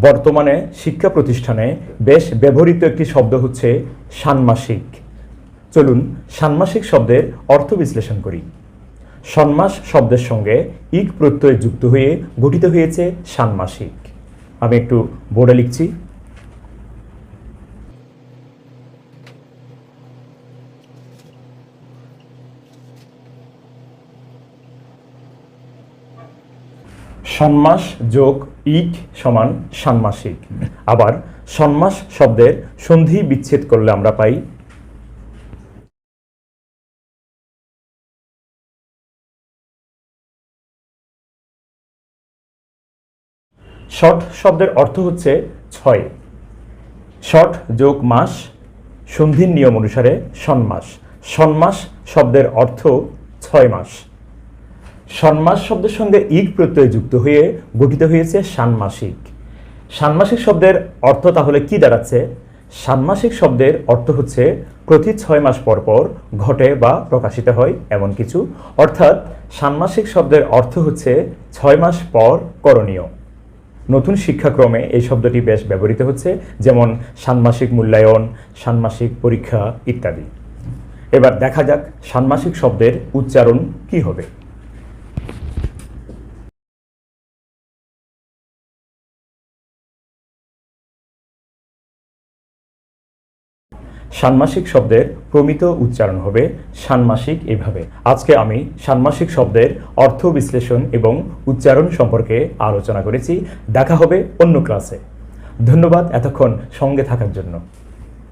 বর্তমানে শিক্ষা প্রতিষ্ঠানে বেশ ব্যবহৃত একটি শব্দ হচ্ছে ষান্মাসিক। চলুন ষান্মাসিক শব্দের অর্থ বিশ্লেষণ করি। ষণ্মাস শব্দের সঙ্গে ইক প্রত্যয় যুক্ত হয়ে গঠিত হয়েছে ষান্মাসিক। আমি একটু বোর্ডে লিখছি। ষণ্মাস যোগ ইক সমান ষান্মাসিক আবার ষণ্মাস শব্দের সন্ধি বিচ্ছেদ করলে আমরা পাই শট শব্দের অর্থ হচ্ছে ছয়। শট যোগ মাস, সন্ধির নিয়ম অনুসারে ষণ্মাস ষণ্মাস শব্দের অর্থ ছয় মাস। ষণ্মাস শব্দের সঙ্গে ইক প্রত্যয় যুক্ত হয়ে গঠিত হয়েছে ষান্মাসিক। ষান্মাসিক শব্দের অর্থ তাহলে কি দাঁড়াচ্ছে? ষান্মাসিক শব্দের অর্থ হচ্ছে প্রতি ছয় মাস পর পর ঘটে বা প্রকাশিত হয় এমন কিছু। অর্থাৎ ষান্মাসিক শব্দের অর্থ হচ্ছে ছয় মাস পর করণীয়। নতুন শিক্ষাক্রমে এই শব্দটি বেশ ব্যবহৃত হচ্ছে, যেমন ষান্মাসিক মূল্যায়ন, ষান্মাসিক পরীক্ষা ইত্যাদি। এবার দেখা যাক ষান্মাসিক শব্দের উচ্চারণ কি হবে। ষান্মাসিক শব্দের প্রমিত উচ্চারণ হবে ষান্মাসিক এভাবে। আজকে আমি ষান্মাসিক শব্দের অর্থ বিশ্লেষণ এবং উচ্চারণ সম্পর্কে আলোচনা করেছি। দেখা হবে অন্য ক্লাসে। ধন্যবাদ এতক্ষণ সঙ্গে থাকার জন্য।